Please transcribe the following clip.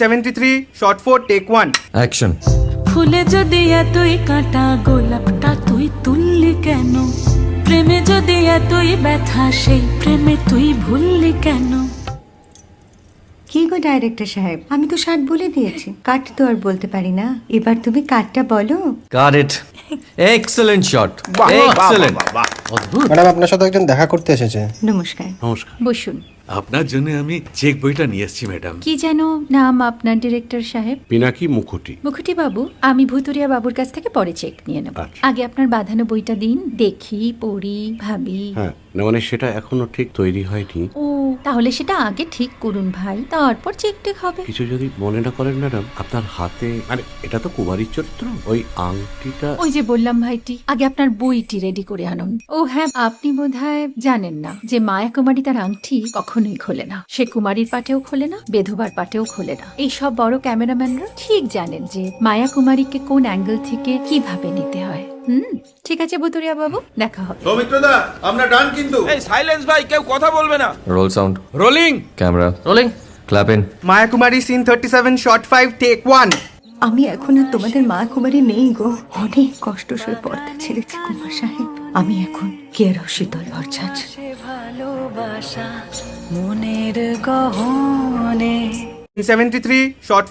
73 shot 4 take 1 action ফুলে যদি এতই কাঁটা গোলাপটা তুই তুললি কেন? প্রেমে যদি এতই ব্যথা সেই প্রেমে তুই ভুললি কেন? কি গো ডাইরেক্টর সাহেব? আমি তো ষাট বলে দিয়েছি। কাট তো আর বলতে পারি না। এবার তুমি কাটটা বলো। Got it excellent shot excellent madam আপনার সাথে একজন দেখা করতে এসেছে। নমস্কার। নমস্কার। বসুন। আপনার জন্য আমি চেক বইটা নিয়ে এসেছি ম্যাডাম কি যেন নাম আপনার ডিরেক্টর সাহেব? পিনাকি মুখোটি। মুখুটি বাবু আমি ভুতুরিয়া বাবুর কাছ থেকে পরে চেক নিয়ে নেব। আচ্ছা। আগে আপনার বাঁধানো বইটা দিন দেখি পড়ি ভাবি। হ্যাঁ না মানে সেটা এখনও ঠিক তৈরি হয়নি। ও তাহলে সেটা আগে ঠিক করুন ভাই তারপর চেক টেক হবে। কিছু যদি মনে না করেন ম্যাডাম আপনার হাতে আরে এটা তো কুমারীর চরিত্র ওই আংটিটা ওই যে বললাম ভাইটি আগে আপনার বইটি রেডি করে আনুন। ও হ্যাঁ আপনি বোধহয় জানেন না যে মায়া কুমারী তার আংটি কখনোই খোলে না। সে কুমারীর পাটেও খোলে না বেধবার পাটেও খোলে না। এই সব বড় ক্যামেরাম্যানরা ঠিক জানেন যে মায়া কুমারীকে কোন অ্যাঙ্গেল থেকে কীভাবে নিতে হয়। হুম ঠিক আছে বুতুরিয়া বাবু দেখা হবে। সৌমিত্রদা আমরা ডান কিন্তু। এই সাইলেন্স ভাই কেউ কথা বলবে না। Roll sound rolling camera rolling clap in Maya Kumari scene 37 shot 5 take 1 আমি এখন আর তোমাদের মা কুমারী নেই গো। অনেক কষ্ট সয়ে পর্দা ছেড়েছি কুমার সাহেব। আমি এখন কেরও শীতল ভরছাছ ভালোবাসা মনের গহনে 73 shot